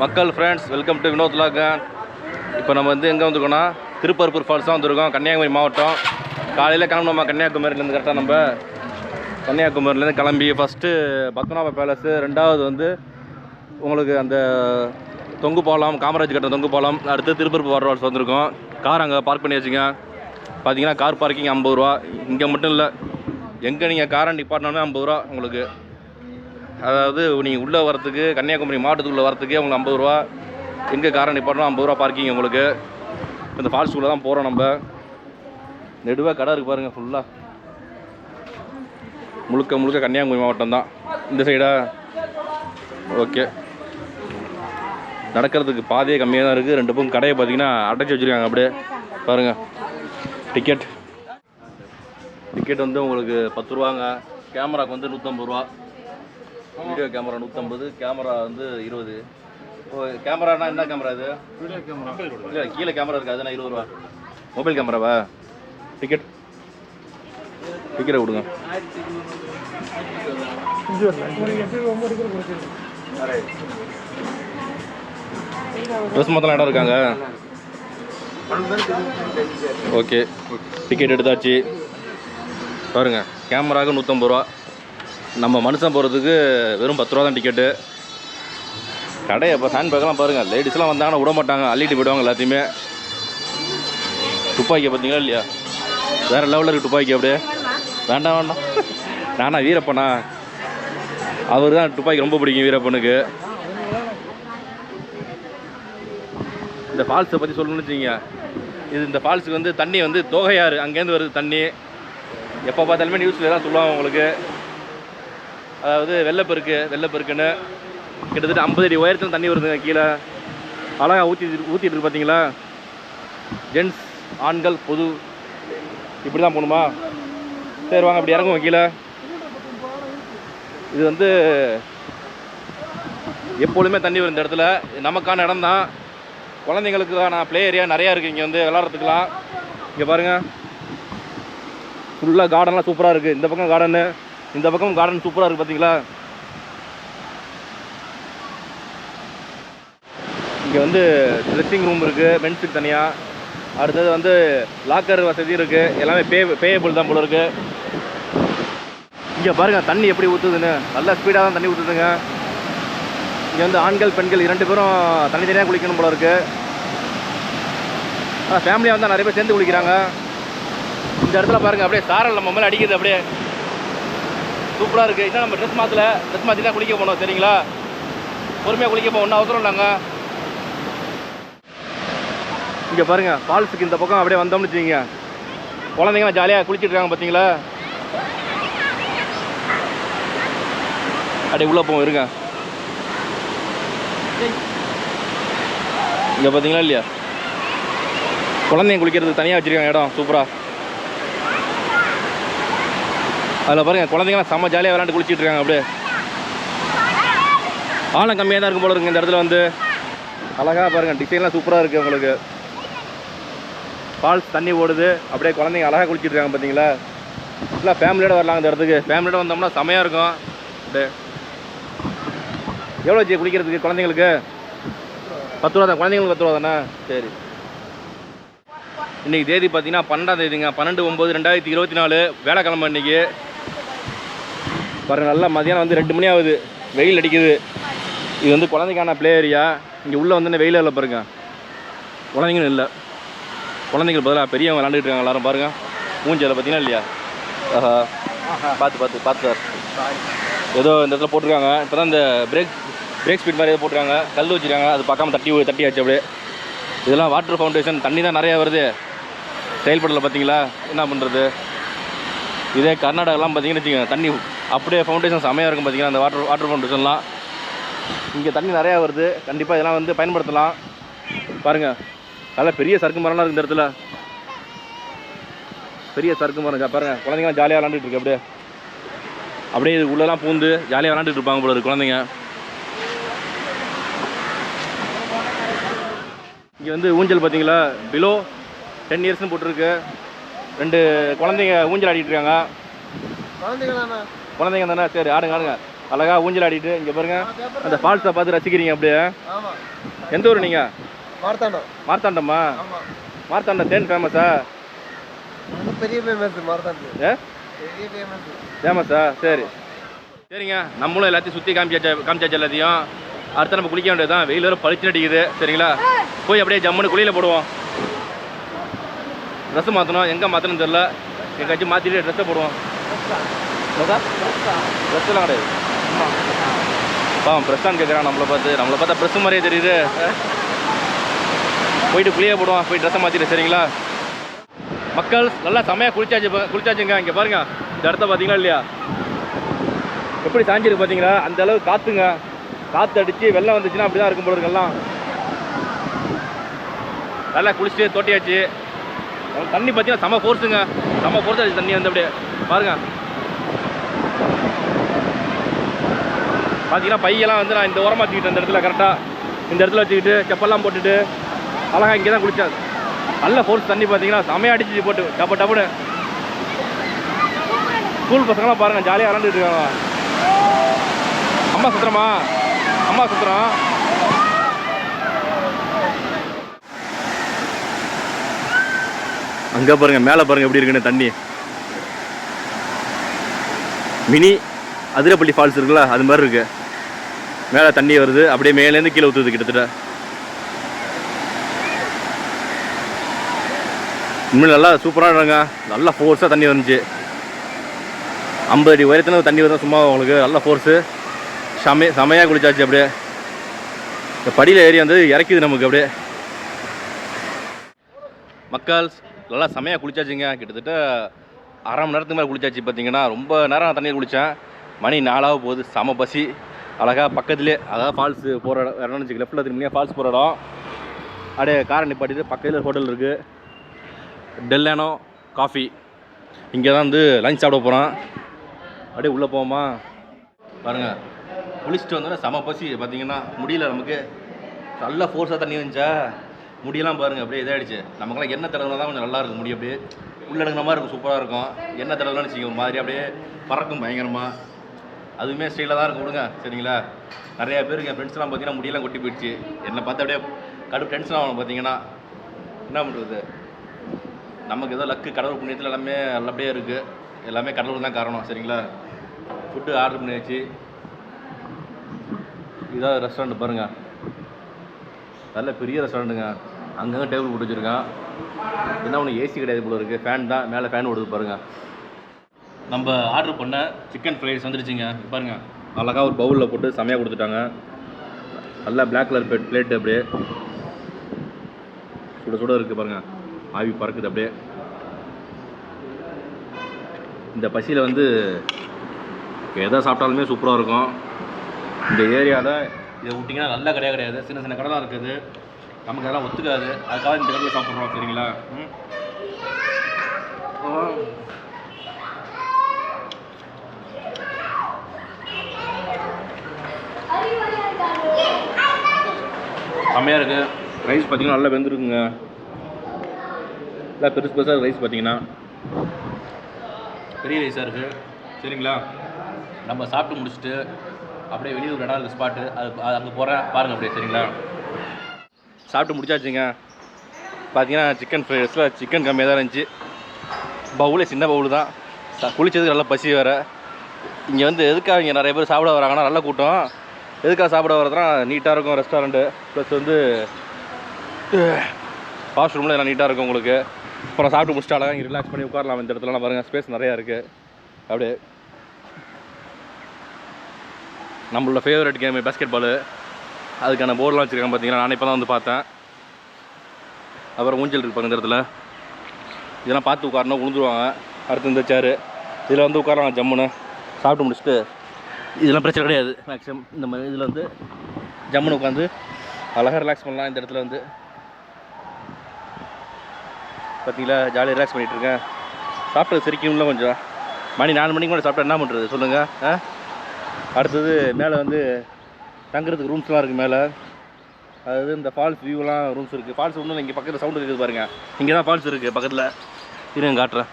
மக்கள் friends welcome to Vinoth log இப்போ நம்ம வந்து எங்கே வந்திருக்கோம்னா திருப்பரப்பூர் ஃபால்ஸ் தான் வந்திருக்கோம் கன்னியாகுமரி மாவட்டம். காலையில் கிளம்பணுமா கன்னியாகுமரியிலேருந்து கரெக்டாக நம்ம? கன்னியாகுமரியிலேருந்து கிளம்பி ஃபஸ்ட்டு பத்மநாப பேலஸு ரெண்டாவது வந்து உங்களுக்கு அந்த தொங்கு பாலம் காமராஜ் கட்டுற தொங்கு பாலம் அடுத்து திருப்பரப்பு வாட்டர் ஃபால்ஸ் வந்திருக்கோம். கார் அங்கே பார்க் பண்ணி வச்சுங்க. பார்த்தீங்கன்னா கார் பார்க்கிங் ஐம்பது ரூபா. இங்கே மட்டும் இல்லை எங்கே நீங்கள் காரை நிப்பாட்டினாலும் ஐம்பது ரூபா உங்களுக்கு. அதாவது நீங்கள் உள்ளே வரத்துக்கு கன்னியாகுமரி மாவட்டத்துக்குள்ளே வரத்துக்கு உங்களுக்கு ஐம்பது ரூபா. எங்கே காரை நிப்பாட்டணும் ஐம்பது ரூபா பார்க்கிங் உங்களுக்கு. இந்த ஃபால்ஸ்குள்ளே தான் போகிறோம் நம்ம. நெடுவாக கடை இருக்குது பாருங்கள் ஃபுல்லாக முழுக்க முழுக்க கன்னியாகுமரி மாவட்டம் தான். இந்த சைடா ஓகே நடக்கிறதுக்கு பாதையே கம்மியாக தான் இருக்குது ரெண்டு பக்கம் கடையை பார்த்தீங்கன்னா அடைச்சி வச்சுருக்காங்க அப்படியே. பாருங்கள் டிக்கெட் டிக்கெட் வந்து உங்களுக்கு பத்து ரூபாங்க. கேமராவுக்கு வந்து நூற்றம்பது ரூபா. வீடியோ கேமரா நூற்றம்பது கேமரா வந்து இருபது. ஓ கேமரானா என்ன கேமரா இது? வீடியோ கேமரா இல்லை கீழே கேமரா இருக்குது அதுனா இருபது ரூபா. மொபைல் கேமராவா? டிக்கெட் டிக்கெட்டை கொடுங்க. ட்ரெஸ் மொத்தம் இடம் இருக்காங்க? ஓகே டிக்கெட் எடுத்தாச்சு. பாருங்க கேமராவுக்கு நூற்றம்பது ரூபா. நம்ம மனுஷன் போகிறதுக்கு வெறும் பத்து ரூபா தான் டிக்கெட்டு கடை இப்போ சாண்ட் பேக்கெல்லாம் பாருங்கள் லேடிஸ்லாம் வந்தாங்கன்னா விட மாட்டாங்க. அள்ளிட்டு போயிடுவாங்க எல்லாத்தையுமே. துப்பாக்கியை பார்த்தீங்களா இல்லையா? வேறு லெவலில் இருக்குது துப்பாக்கி அப்படியே. வேண்டாம் வேண்டாம். நானா வீரப்பனா? அவர் தான் துப்பாக்கி ரொம்ப பிடிக்கும் வீரப்பனுக்கு. இந்த ஃபால்ஸை பற்றி சொல்லணும்னு வச்சுங்க இது இந்த ஃபால்ஸுக்கு வந்து தண்ணி வந்து தோகையாறு. அங்கேருந்து வருது தண்ணி. எப்போ பார்த்தாலுமே நியூஸில் தான் சொல்லுவாங்க உங்களுக்கு. அதாவது வெள்ளப்பெருக்கு வெள்ளப்பெருக்குன்னு கிட்டத்தட்ட ஐம்பது அடி உயரத்தில் தண்ணி வருதுங்க கீழே. அழகாக ஊற்றி ஊற்றிட்டு இருக்கு பார்த்தீங்களா ஜென்ஸ் ஆண்கள் பொது இப்படி தான் போகணுமா? சரி வாங்க அப்படி இறங்குவோம் கீழே. இது வந்து எப்பொழுதுமே தண்ணி வரும் இந்த இடத்துல. இது நமக்கான இடம் தான் குழந்தைங்களுக்கான ப்ளே ஏரியா நிறையா இருக்குது இங்கே வந்து விளாட்றதுக்கெலாம் இங்கே பாருங்கள் ஃபுல்லாக கார்டன்லாம் சூப்பராக இருக்குது இந்த பக்கம் கார்டனு இந்த பக்கம் கார்டன் சூப்பராக இருக்குது பார்த்தீங்களா இங்கே வந்து ட்ரெஸ்ஸிங் ரூம் இருக்குது மென்ஸுக்கு தனியாக அடுத்தது வந்து லாக்கர் வசதி இருக்குது எல்லாமே பே பேயபிள் தான் போல இருக்குது இங்கே பாருங்கள் தண்ணி எப்படி ஊற்றுதுன்னு நல்ல ஸ்பீடாக தான் தண்ணி ஊற்றுதுங்க இங்கே வந்து ஆண்கள் பெண்கள் இரண்டு பேரும் தனித்தனியாக குளிக்கணும் போல இருக்குது ஆனால் ஃபேமிலியாக வந்தால் நிறைய பேர் சேர்ந்து குளிக்கிறாங்க. இந்த இடத்துல பாருங்கள் அப்படியே சாரல் நம்ம மேலே அடிக்குது அப்படியே. சூப்பராக இருக்குது இன்னும் நம்ம ட்ரெஸ் மாற்றல ட்ரெஸ் மாற்றி தான் குளிக்க போனோம் சரிங்களா? பொறுமையாக குளிக்க போகணும் ஒன்றும் அவசரம் இல்லைங்க. இங்கே பாருங்கள் ஃபால்ஸுக்கு இந்த பக்கம் அப்படியே வந்தோம்னு வச்சுக்கிங்க. குழந்தைங்களாம் ஜாலியாக குளிச்சுட்ருக்காங்க பார்த்தீங்களா அப்படியே உள்ளே போவோம் இருங்க. இங்கே பார்த்தீங்களா இல்லையா? குழந்தைங்க குளிக்கிறது தனியாக வச்சுருக்காங்க இடம் சூப்பராக அதில் பாருங்கள் குழந்தைங்களாம் செம்ம ஜாலியாக விளாண்டு குளிச்சுட்டு இருக்காங்க அப்படியே. ஆழம் கம்மியாக தான் இருக்கும் போல இருக்குங்க இந்த இடத்துல வந்து. அழகாக பாருங்கள் டிசைன்லாம் சூப்பராக இருக்குது உங்களுக்கு. ஃபால்ஸ் தண்ணி ஓடுது. அப்படியே குழந்தைங்க அழகாக குளிச்சுட்டு இருக்காங்க பார்த்தீங்களா ஃபுல்லாக ஃபேமிலியோட வரலாங்க இந்த இடத்துக்கு. ஃபேமிலியோட வந்தோம்னா செமையாக இருக்கும். அப்படியே. எவ்வளோ ஜி குளிக்கிறதுக்கு குழந்தைங்களுக்கு? பத்து ரூபா தான். குழந்தைங்களுக்கு பத்து ரூபா தானே? சரி. இன்றைக்கி தேதி பார்த்தீங்கன்னா பன்னெண்டாம் தேதிங்க. பன்னெண்டு ஒம்பது ரெண்டாயிரத்தி இருபத்தி நாலு. வேலைக்கிழமை இன்றைக்கி பாருங்கள் நல்லா மதியானம் வந்து ரெண்டு மணி ஆகுது. வெயில் அடிக்குது. இது வந்து குழந்தைக்கான ப்ளே ஏரியா இங்கே உள்ளே வந்து வெயில் இல்லை பாருங்க. குழந்தைங்களும் இல்லை. குழந்தைங்க பதிலாக பெரியவங்க விளாண்டுட்டு இருக்காங்க எல்லாரும் பாருங்க. மூஞ்சியில் பார்த்தீங்கன்னா இல்லையா? ஆஹா. பார்த்து பார்த்து பார்த்து சார். ஏதோ இந்த இடத்துல போட்டிருக்காங்க. இப்போ தான் இந்த பிரேக் பிரேக் ஸ்பீட் மாதிரி ஏதோ போட்டிருக்காங்க. கல் வச்சுருக்காங்க. அது பார்க்காம தட்டி தட்டியாச்சு அப்படியே. இதெல்லாம் வாட்டர் ஃபவுண்டேஷன் தண்ணி தான் நிறையா வருது. செயல்படலை பார்த்தீங்களா? என்ன பண்ணுறது இதே கர்நாடகாலாம் பார்த்தீங்கன்னு வச்சுக்கோங்க தண்ணி அப்படியே ஃபவுண்டேஷன் செமையாக இருக்கும் பார்த்தீங்கன்னா அந்த வாட்டர் வாட்டர் ஃபவுண்டேஷன்லாம் இங்கே தண்ணி நிறையா வருது. கண்டிப்பாக இதெல்லாம் வந்து பயன்படுத்தலாம். பாருங்கள் நல்லா பெரிய சறுக்கு மரம்லாம் இருக்குது இந்த இடத்துல. பெரிய சறுக்கு மரம் பாருங்கள் பாருங்க. குழந்தைங்களாம் ஜாலியாக விளாண்டுட்டு இருக்கு. அப்படியே. அப்படியே இது உள்ளெல்லாம் பூந்து ஜாலியாக விளாண்டுட்டு இருப்பாங்க போல இருக்கு குழந்தைங்க. இங்கே வந்து ஊஞ்சல் பார்த்தீங்களா பிலோ டென் இயர்ஸ்னு போட்டிருக்கு. ரெண்டு குழந்தைங்க ஊஞ்சல் ஆடிட்டு இருக்காங்க. குழந்தைங்களாண்ணா? குழந்தைங்க தானே சரி ஆடுங்க ஆடுங்க. அழகா ஊஞ்சல் ஆடிட்டு இங்கே பாருங்க. அந்த ஃபால்ஸை பார்த்து ரசிக்கிறீங்க அப்படியே. எந்த ஊர் நீங்கள் மார்த்தாண்டம். மார்த்தாண்டமா? மார்த்தாண்டம் தேன் ஃபேமஸா பெரிய ஃபேமஸ் மார்த்தாண்டம். ஏ? பெரிய ஃபேமஸ் சரி. சரிங்க. நம்மளும் எல்லாத்தையும் சுற்றி காமிச்சாச்சு காமிச்சாச்சு எல்லாத்தையும்? அடுத்து நம்ம குளிக்க வேண்டியதுதான். வெயில் வேறு பளிச்சுன்னு அடிக்குது. சரிங்களா? போய் அப்படியே ஜம்முன்னு குளியில் போடுவோம். ட்ரெஸ்ஸு மாற்றணும் எங்கே மாற்றணும்னு தெரில எங்கேயாச்சும் மாற்றிட்டு ட்ரெஸ்ஸை போடுவோம். ட்ரெஸ்ஸெல்லாம் கிடையாது பாவம் ப்ரெஸ்ஸான்னு கேட்குறான் நம்மளை பார்த்து நம்மளை பார்த்தா ப்ரெஸ் மாதிரியே தெரியுது. போயிட்டு குளியே போடுவோம் போய் ட்ரெஸ்ஸை மாற்றிட்டு சரிங்களா? மக்கள் நல்லா செமையாக குளிச்சாச்சு பா- குளிச்சாச்சுங்க. இங்கே பாருங்க. இந்த இடத்த பார்த்தீங்களா இல்லையா? எப்படி சாஞ்சிருக்கு பார்த்தீங்களா? அந்த அளவு காற்றுங்க காற்று அடித்து வெள்ளம் வந்துச்சுன்னா அப்படி தான் இருக்கும் போல எல்லாம். நல்லா குளிச்சுட்டு தோட்டியாச்சு. தண்ணி பார்த்தீங்கன்னா செம ஃபோர்ஸுங்க செம ஃபோர்ஸ் ஆச்சு தண்ணி வந்து அப்படியே. பாருங்க. பார்த்தீங்கன்னா பையெல்லாம் வந்து நான் இந்த ஓரமாக வச்சுக்கிட்டேன் இந்த இடத்துல கரெக்டாக இந்த இடத்துல வச்சுக்கிட்டு செப்பல்லாம் போட்டுட்டு அழகா இங்கே தான் குளிச்சேன் நல்ல ஃபோர்ஸ் தண்ணி பார்த்தீங்கன்னா செமையாக அடிச்சு போட்டு. டப்பு டப்புன்னு. ஸ்கூல் பசங்களாம் பாருங்கள் ஜாலியாக விளாண்டுட்டு இருக்காங்க. அம்மா சுத்துறமா அம்மா சுத்துறோம் அங்கே பாருங்க மேலே பாருங்க எப்படி இருக்குன்னு தண்ணி. மினி அதிரப்பள்ளி ஃபால்ஸ் இருக்குல்ல அது மாதிரி இருக்குது மேலே தண்ணி வருது. அப்படியே மேலேருந்து கீழே ஊற்றுது கிட்டத்தட்ட. இன்னும் நல்லா சூப்பராக இருங்க நல்லா ஃபோர்ஸாக தண்ணி வந்துச்சு. ஐம்பது அடி உயரத்தில் தண்ணி வந்தால் சும்மா உங்களுக்கு. நல்ல ஃபோர்ஸு செமைய செமையாக குளிச்சாச்சு அப்படியே. இந்த படியில் ஏறி வந்து இறக்கிது நமக்கு அப்படியே. மக்கள் நல்லா செமையாக குளிச்சாச்சுங்க. கிட்டத்தட்ட அரை மணி நேரத்துக்கு மேலே குளிச்சாச்சு. பார்த்தீங்கன்னா ரொம்ப நேரம் தண்ணியில் குளித்தேன் மணி நாலாக போகுது. செம பசி. அழகாக பக்கத்துலேயே அதாவது ஃபால்ஸு போகிற இடம் இடம்னு வச்சுக்க லெஃப்ட்டில் திரும்பியா ஃபால்ஸ் போகிற இடம். அப்படியே காரை நிப்பாட்டிட்டு பக்கத்தில் ஹோட்டல் இருக்குது டெல்லானோ காஃபி இங்கே தான் வந்து லஞ்ச் சாப்பிட போகிறோம் அப்படியே உள்ளே போவோமா? பாருங்கள் குளிச்சுட்டு வந்தோடனே செம பசி பார்த்தீங்கன்னா முடியல நமக்கு. நல்ல ஃபோர்ஸாக தண்ணி வந்துச்சா? முடியெல்லாம் பாருங்கள் அப்படியே இதாகிடுச்சு நமக்குலாம் எண்ணெய் தடவை தான் கொஞ்சம் நல்லா இருக்கும் முடி அப்படியே. உள்ளடங்கின மாதிரி இருக்கும் சூப்பராக இருக்கும். எண்ணெய் தடவைலாம் வச்சுக்கோங்க மாதிரி அப்படியே பறக்கும் பயங்கரமாக அதுவுமே ஸ்டைலாக தான் இருக்கும் விடுங்க. சரிங்களா? நிறையா பேருக்கு என் ஃப்ரெண்ட்ஸ்லாம் பார்த்தீங்கன்னா முடியெல்லாம் கொட்டி போயிடுச்சு. என்னை பார்த்து அப்படியே கடுப்பு டென்ஷன் ஆகணும் பார்த்தீங்கன்னா என்ன பண்ணுறது நமக்கு ஏதோ லக்கு கடவுள் புண்ணியத்தில் எல்லாமே நல்லபடியாக இருக்குது எல்லாமே கடவுள் தான் காரணம். சரிங்களா? ஃபுட்டு ஆர்டர் பண்ணியாச்சு. இதான் ரெஸ்டாரண்ட் பாருங்க. நல்ல பெரிய ரெஸ்டாரண்ட்டுங்க அங்கங்கே டேபிள் போட்டு வச்சுருக்கான். என்ன ஒன்று ஏசி கிடையாது போல இருக்குது ஃபேன் தான். மேலே ஃபேன் ஓடுது பாருங்கள் நம்ம ஆர்டர் பண்ண சிக்கன் ஃப்ரைஸ் ரைஸ் வந்துருச்சுங்க. பாருங்கள் பாருங்க. அழகாக ஒரு பவுலில் போட்டு செமையாக கொடுத்துட்டாங்க. நல்லா பிளாக் கலர் பிளேட் பிளேட் அப்படியே. சுட சுட இருக்குது பாருங்கள் ஆவி பறக்குது அப்படியே. இந்த பசியில் வந்து எதை சாப்பிட்டாலுமே சூப்பராக இருக்கும். இந்த ஏரியாவில் இதை விட்டிங்கன்னா நல்ல கடையாக கிடையாது. சின்ன சின்ன கடைலாம் இருக்குது. நமக்கு அதெல்லாம் ஒத்துக்காது. அதுக்காக இந்த கடையில் சாப்பிட்றோம் சரிங்களா ம் ஆ. செம்மையாக இருக்குது ரைஸ் பார்த்தீங்கன்னா நல்லா வெந்துருக்குங்க. நல்லா பெருசு பெருசாக ரைஸ் பார்த்தீங்கன்னா பெரிய ரைஸாக இருக்குது சரிங்களா? நம்ம சாப்பிட்டு முடிச்சுட்டு அப்படியே வெளியே ஒரு இடம் இருக்குது ஸ்பாட்டு அது அங்கே போகிறேன் பாருங்கள் அப்படியே சரிங்களா? சாப்பிட்டு முடிச்சாச்சுங்க. பார்த்தீங்கன்னா சிக்கன் ஃப்ரைட் ரைஸில் சிக்கன் கம்மியாக தான் இருந்துச்சு. பவுலே சின்ன பவுல் தான். ச- குளிச்சதுக்கு நல்லா பசி வேறு. இங்கே வந்து எதுக்காக இங்கே நிறைய பேர் சாப்பிட வராங்கன்னா நல்ல கூட்டம். எதுக்காக சாப்பிட வரதுனா நீட்டாக இருக்கும் ரெஸ்டாரண்ட்டு ப்ளஸ் வந்து வாஷ்ரூம்லாம் எல்லாம் நீட்டாக இருக்கும் உங்களுக்கு. அப்புறம் சாப்பிட்டு முடிச்சுட்டு இங்கே ரிலாக்ஸ் பண்ணி உட்காரலாம். இந்த இடத்துலலாம் பாருங்கள் ஸ்பேஸ் நிறையா இருக்குது அப்படியே. நம்மளோட ஃபேவரட் கேம் பேஸ்கெட் பாலு அதுக்கான போர்டெலாம் வச்சுருக்காங்க பார்த்தீங்கன்னா நான் இப்போ தான் வந்து பார்த்தேன். அப்புறம் ஊஞ்சல் இருப்பாங்க பாருங்க இந்த இடத்துல. இதெல்லாம் பார்த்து உட்காரணும் விழுந்துருவாங்க அடுத்து இந்த சேரு இதில் வந்து உட்காரலாம் ஜம்முன்னு. சாப்பிட்டு முடிச்சுட்டு இதெல்லாம் பிரச்சனை கிடையாது. மேக்ஸிமம் இந்த மாதிரி இதில் வந்து ஜம்முன்னு உட்காந்து அழகாக ரிலாக்ஸ் பண்ணலாம் இந்த இடத்துல வந்து. பார்த்தீங்களா ஜாலியாக ரிலாக்ஸ் பண்ணிகிட்ருக்கேன் சாப்பிட்டது சிரிக்கும்ல கொஞ்சம். மணி நாலு மணிக்கு கூட சாப்பிட்டா என்ன பண்ணுறது சொல்லுங்கள் ஆ? அடுத்தது மேலே வந்து தங்குறதுக்கு ரூம்ஸ்லாம் இருக்குது மேலே. அதாவது இந்த ஃபால்ஸ் வியூலாம் ரூம்ஸ் இருக்குது ஃபால்ஸ் ஒன்றும் இங்கே பக்கத்தில் சவுண்ட் இருக்குது பாருங்கள் இங்கே தான் ஃபால்ஸ் இருக்குது பக்கத்தில். இருங்க காட்டுறேன்.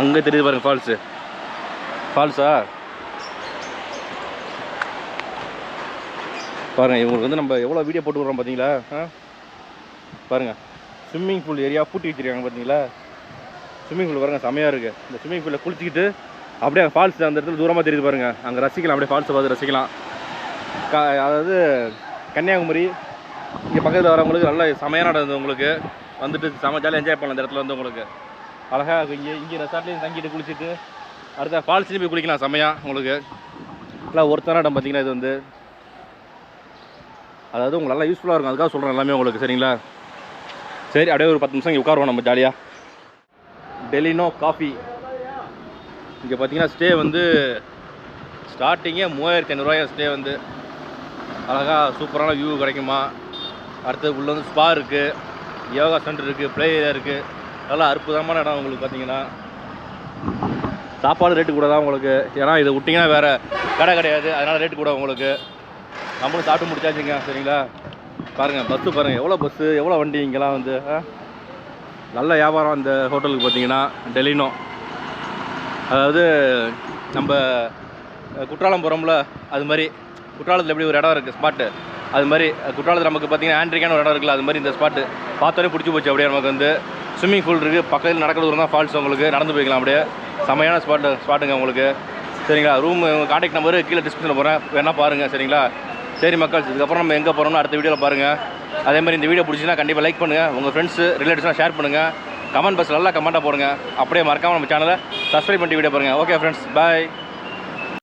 அங்கே தெரியுது பாருங்கள் ஃபால்ஸு ஃபால்ஸா பாருங்கள் இவங்களுக்கு வந்து நம்ம எவ்வளோ வீடியோ போட்டு விட்றோம் பார்த்தீங்களா ஆ? பாருங்கள் ஸ்விம்மிங் பூல் ஏரியா பூட்டி வச்சிருக்காங்க பார்த்தீங்களா ஸ்விம்மிங் பூல் பாருங்கள் செமையாக இருக்குது இந்த ஸ்விம்மிங் பூலில் குளிச்சிக்கிட்டு அப்படியே ஃபால்ஸ் அந்த இடத்துல தூரமாக தெரியுது பாருங்கள் அங்கே ரசிக்கலாம் அப்படியே ஃபால்ஸை பார்த்து ரசிக்கலாம். கா அதாவது கன்னியாகுமரி இங்கே பக்கத்தில் வரவங்களுக்கு நல்ல செமையான இடம் உங்களுக்கு. வந்துட்டு செம ஜாலியாக என்ஜாய் பண்ணலாம் அந்த இடத்துல வந்து உங்களுக்கு. அழகாக இங்கே இங்கே ரெசார்ட்லேயும் தங்கிட்டு குளிச்சுட்டு அடுத்த ஃபால்ஸ்லேயும் போய் குளிக்கலாம் செமையாக உங்களுக்கு. நல்லா ஒருத்தரான இடம் பார்த்தீங்கன்னா இது வந்து. அதாவது உங்களுக்கு நல்லா யூஸ்ஃபுல்லாக இருக்கும். அதுக்காக சொல்கிறேன் எல்லாமே உங்களுக்கு சரிங்களா? சரி அப்படியே ஒரு பத்து நிமிஷம் இங்கே உட்காருவோம் நம்ம ஜாலியாக டெலினோ காஃபி இங்கே பார்த்தீங்கன்னா ஸ்டே வந்து ஸ்டார்டிங்கே மூவாயிரத்தி ஐநூறுரூவாயா ஸ்டே வந்து. அழகாக சூப்பரான வியூ கிடைக்குமா? அடுத்தது உள்ள வந்து ஸ்பா இருக்குது யோகா சென்டர் இருக்குது ப்ளே ஏரியா இருக்குது நல்லா அற்புதமான இடம் உங்களுக்கு பார்த்தீங்கன்னா. சாப்பாடு ரேட்டு கூட தான் உங்களுக்கு. ஏன்னா இதை விட்டிங்கன்னா வேறு கடை கிடையாது. அதனால் ரேட்டு கூட உங்களுக்கு. நம்மளும் சாப்பிட்டு முடிச்சாச்சுங்க சரிங்களா? பாருங்கள் பஸ்ஸு பாருங்கள் எவ்வளோ பஸ்ஸு எவ்வளோ வண்டி இங்கெல்லாம் வந்து நல்ல வியாபாரம் அந்த ஹோட்டலுக்கு பார்த்தீங்கன்னா டெலினோ அதாவது நம்ம குற்றாலம் போகிறோம்ல அது மாதிரி. குற்றாலத்தில் எப்படி ஒரு இடம் இருக்குது ஸ்பாட்டு அது மாதிரி குற்றாலத்தில் நமக்கு பார்த்தீங்கன்னா ஆண்ட்ரிக்கான ஒரு இடம் இருக்குல்ல அது மாதிரி இந்த ஸ்பாட்டு பார்த்தோன்னே பிடிச்சி போச்சு அப்படியே நமக்கு வந்து. ஸ்விம்மிங் பூல் இருக்குது பக்கத்தில் நடக்கிற தூரம் தான் ஃபால்ஸ் உங்களுக்கு. நடந்து போய்க்கலாம் அப்படியே. செமையான ஸ்பாட்டு ஸ்பாட்டுங்க உங்களுக்கு. சரிங்களா? ரூம் காண்டாக்ட் நம்பரு கீழே டிஸ்கிரிப்ஷனில் போகிறேன் வேணால் பாருங்கள் சரிங்களா? சரி மக்கள் இதுக்கப்புறம் நம்ம எங்கே போகிறோம்னு அடுத்த வீடியோவில் பாருங்கள் அதே மாதிரி இந்த வீடியோ பிடிச்சினா கண்டிப்பாக லைக் பண்ணுங்கள் உங்கள் ஃப்ரெண்ட்ஸு ரிலேட்டிவ்ஸ்லாம் ஷேர் பண்ணுங்கள் கமெண்ட் பாக்ஸ் நல்லா கமெண்ட்டாக போடுங்க. அப்படியே மறக்காமல் நம்ம சேனலை சப்ஸ்கிரைப் பண்ணிட்டு வீடியோ பாருங்கள் ஓகே ஃப்ரெண்ட்ஸ் பாய்